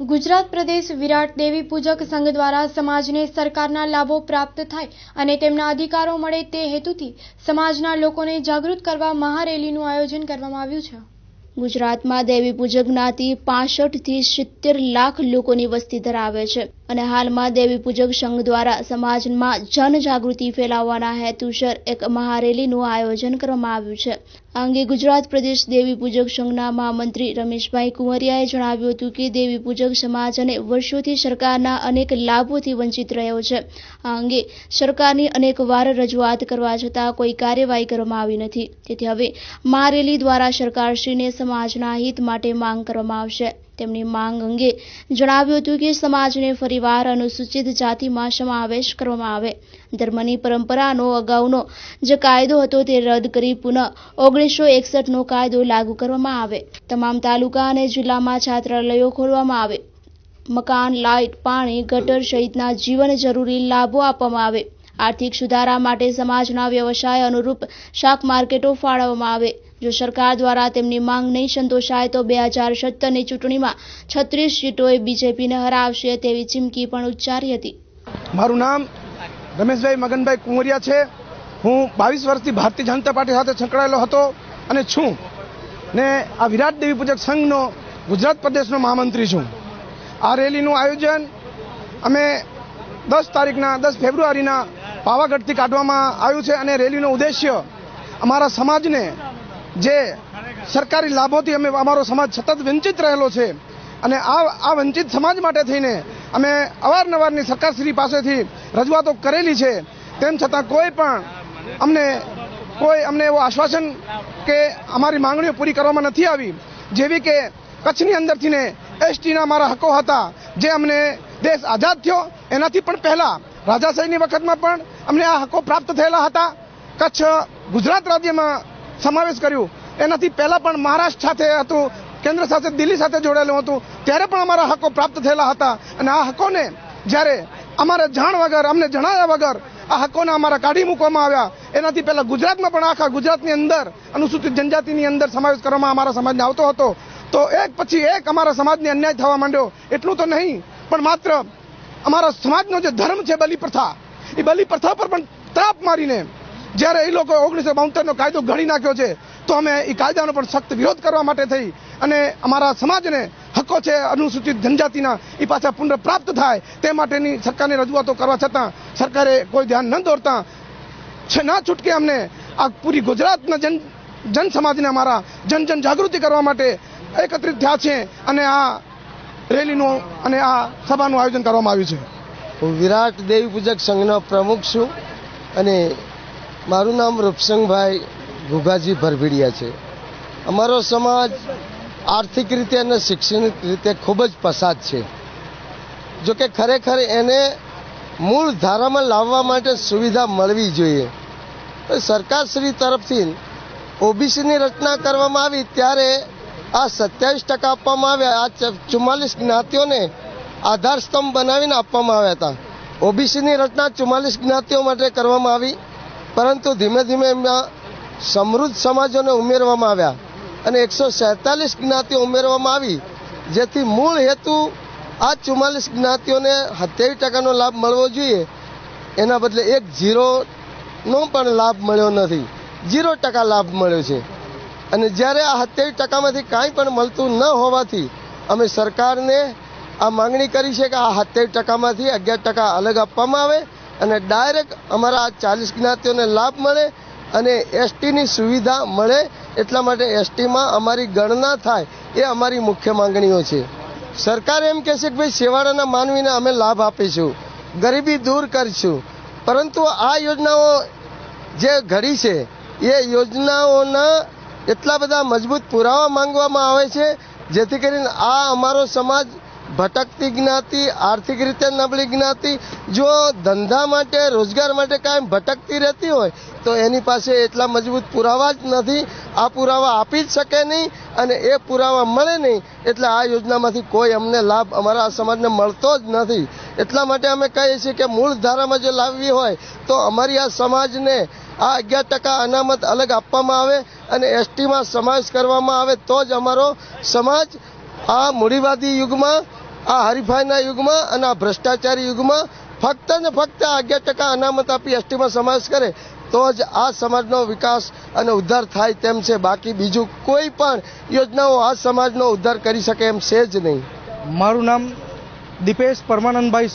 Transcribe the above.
ગુજરાત પ્રદેશ વિરાટ દેવી પૂજક સંઘ દ્વારા સમાજને સરકારના લાભો પ્રાપ્ત થાય અને તેમના અધિકારો મળે તે હેતુથી સમાજના લોકોને જાગૃત કરવા મહારેલીનું આયોજન કરવામાં આવ્યું છે. ગુજરાતમાં દેવી પૂજક જ્ઞાતિ પાસઠથી સિત્તેર લાખ લોકોની વસ્તી ધરાવે છે અને હાલમાં દેવી પૂજક સંઘ દ્વારા સમાજમાં જનજાગૃતિ ફેલાવવાના હેતુસર એક મહારેલીનું આયોજન કરવામાં આવ્યું છે. આ અંગે ગુજરાત પ્રદેશ દેવી પૂજક સંઘના મહામંત્રી રમેશભાઈ કુંવરિયાએ જણાવ્યું હતું કે દેવી પૂજક સમાજ અને વર્ષોથી સરકારના અનેક લાભોથી વંચિત રહ્યો છે. આ અંગે સરકારની અનેક વાર રજૂઆત કરવા છતાં કોઈ કાર્યવાહી કરવામાં આવી નથી. તેથી હવે મહારેલી દ્વારા સરકારશ્રીને સમાજના હિત માટે માંગ કરવામાં આવશે. તેમની માંગ અંગે જણાવ્યું હતું કે સમાજને ફરીવાર અનુસૂચિત જાતિમાં સમાવેશ કરવામાં આવે. ધર્મની પરંપરાનો અગાઉનો જે કાયદો હતો તે રદ કરી પુનઃ ઓગણીસો એકસઠનો કાયદો લાગુ કરવામાં આવે. તમામ તાલુકા અને જિલ્લામાં છાત્રાલયો ખોલવામાં આવે. મકાન, લાઇટ, પાણી, ગટર સહિતના જીવન જરૂરી લાભો આપવામાં આવે. આર્થિક સુધારા માટે સમાજના વ્યવસાય અનુરૂપ શાક માર્કેટો ફાળવવામાં આવે. જો સરકાર દ્વારા તેમની માંગ નહીં સંતોષાય તો બે હજાર સત્તરની ચૂંટણીમાં છત્રીસ સીટોએ બીજેપીને હરાવશે તેવી ચીમકી પણ ઉચ્ચારી હતી. મારું નામ રમેશભાઈ મગનભાઈ કુંવરિયા છે. હું બાવીસ વર્ષથી ભારતીય જનતા પાર્ટી સાથે સંકળાયેલો હતો અને છું ને આ વિરાટ દેવી પૂજક સંઘનો ગુજરાત પ્રદેશનો મહામંત્રી છું. આ રેલીનું આયોજન અમે દસ તારીખના, દસ ફેબ્રુઆરીના પાવાગઢથી કાઢવામાં આવ્યું છે અને રેલીનો ઉદ્દેશ્ય અમારા સમાજને જે સરકારી લાભોથી અમે અમારો સમાજ સતત વંચિત રહેલો છે અને આ આ વંચિત સમાજ માટે થઈને અમે અવારનવારની સરકારશ્રી પાસેથી રજૂઆતો કરેલી છે. તેમ છતાં કોઈ પણ અમને કોઈ અમને એવું આશ્વાસન કે અમારી માંગણીઓ પૂરી કરવામાં નથી આવી, જેવી કે કચ્છની અંદરથી ને એસટીના મારા હકો હતા, જે અમને દેશ આઝાદ થયો, એનાથી પણ પહેલા રાજાશાહીની વખતમાં પણ અમને આ હકો પ્રાપ્ત થયેલા હતા. કચ્છ ગુજરાત રાજ્યમાં સમાવેશ કર્યું. એનાથી પહેલા પણ મહારાષ્ટ્ર સાથે હતું, કેન્દ્ર સાથે, દિલ્હી સાથે જોડાયેલું હતું. ત્યારે પણ અમારા હકો પ્રાપ્ત થયેલા હતા. અને આ હકોને જ્યારે અમારે જાણ વગર, અમને જણાવ્યા વગર આ હકોને અમારા કાઢી મૂકવામાં આવ્યા, એનાથી પહેલા ગુજરાતમાં પણ આખા ગુજરાતની અંદર, અનુસૂચિત જનજાતિની અંદર સમાવેશ કરવામાં અમારા સમાજને આવતો હતો. તો એક પછી એક અમારા સમાજને અન્યાય થવા માંડ્યો. એટલું તો નહીં, પણ માત્ર અમારા સમાજનો જે ધર્મ છે, બલિ પ્રથા, એ બલિ પ્રથા પર પણ ત્રાપ મારીને જ્યારે એ લોકો ઓગણીસો બાઉતેરનો કાયદો ઘડી નાખ્યો છે, તો અમે એ કાયદાનો પણ સખ્ત વિરોધ કરવા માટે થઈ અને અમારા સમાજને હક્કો છે, અનુસૂચિત જનજાતિના એ પાછા પુનઃપ્રાપ્ત થાય તે માટેની સરકારની રજૂઆતો કરવા છતાં સરકારે કોઈ ધ્યાન ન દોરતા. ના છૂટકે અમને આ પૂરી ગુજરાતના જન જન સમાજને અમારા જન જન જાગૃતિ કરવા માટે એકત્રિત થયા છે અને આ રેલીનું અને આ સભાનું આયોજન કરવામાં આવ્યું છે. હું વિરાટ દેવી પૂજક સંઘનો પ્રમુખ છું અને મારું નામ રૂપસંગભાઈ ગુગાજી ભરભીડિયા છે. અમારો સમાજ આર્થિક રીતે અને શૈક્ષણિક રીતે ખૂબ જ પસાદ છે. જો કે ખરેખર એને મૂળ ધારામાં લાવવા માટે સુવિધા મળવી જોઈએ. સરકારશ્રી તરફથી ઓબીસીની રચના કરવામાં આવી ત્યારે આ સત્યાવીસ ટકા આપવામાં આવ્યા. આ ચુમ્માલીસ જ્ઞાતિઓને આધાર સ્તંભ બનાવીને આપવામાં આવ્યા હતા. ઓબીસીની રચના ચુમ્માલીસ જ્ઞાતિઓ માટે કરવામાં આવી, પરંતુ ધીમે ધીમે એમના સમૃદ્ધ સમાજોને ઉમેરવામાં આવ્યા અને એકસો સેતાલીસ જ્ઞાતિઓ ઉમેરવામાં આવી, જેથી મૂળ હેતુ આ ચુમ્માલીસ જ્ઞાતિઓને સત્યાવીસ ટકાનો લાભ મળવો જોઈએ. એના બદલે એક ઝીરોનો પણ લાભ મળ્યો નથી. ઝીરો ટકા લાભ મળ્યો છે. અને જ્યારે આ સત્યાવીસ ટકામાંથી કાંઈ પણ મળતું ન હોવાથી અમે સરકારને આ માંગણી કરી છે કે આ સત્યાવીસ ટકામાંથી અગિયાર ટકા અલગ આપવામાં આવે અને ડાયરેક્ટ અમારા આ ચાલીસ જ્ઞાતિઓને લાભ મળે અને એસટીની સુવિધા મળે એટલા માટે એસટીમાં અમારી ગણના થાય એ અમારી મુખ્ય માંગણીઓ છે. સરકાર એમ કહેશે કે ભાઈ શેવાળાના માનવીને અમે લાભ આપીશું, ગરીબી દૂર કરીશું. પરંતુ આ યોજનાઓ જે ઘડી છે, એ યોજનાઓના એટલા બધા મજબૂત પુરાવા માંગવામાં આવે છે, જેથી કરીને આ અમારો સમાજ ભટકતી જ્ઞાતિ, આર્થિક રીતે નબળી જ્ઞાતિ, જો ધંધા માટે, રોજગાર માટે કાંઈ ભટકતી રહેતી હોય, તો એની પાસે એટલા મજબૂત પુરાવા જ નથી. આ પુરાવા આપી જ શકે નહીં અને એ પુરાવા મળે નહીં, એટલે આ યોજનામાંથી કોઈ અમને લાભ અમારા સમાજને મળતો જ નથી. એટલા માટે અમે કહીએ છીએ કે મૂળ ધારામાં જો લાવવી હોય, તો અમારી આ સમાજને આ અગિયાર ટકા અનામત અલગ આપવામાં આવે અને એસટીમાં સમાવેશ કરવામાં આવે તો જ અમારો સમાજ આ મૂડીવાદી યુગમાં, આ હરીફાઈના યુગમાં અને આ ભ્રષ્ટાચારી યુગમાં ફક્ત ને ફક્ત અગિયાર ટકા અનામત આપી એસટીમાં સમાવેશ કરે તો જ આ સમાજનો વિકાસ અને ઉદ્ધાર થાય તેમ છે. બાકી બીજું કોઈ પણ યોજનાઓ આ સમાજનો ઉદ્ધાર કરી શકે એમ છે જ નહીં. મારું નામ દીપેશ પરમાનંદભાઈ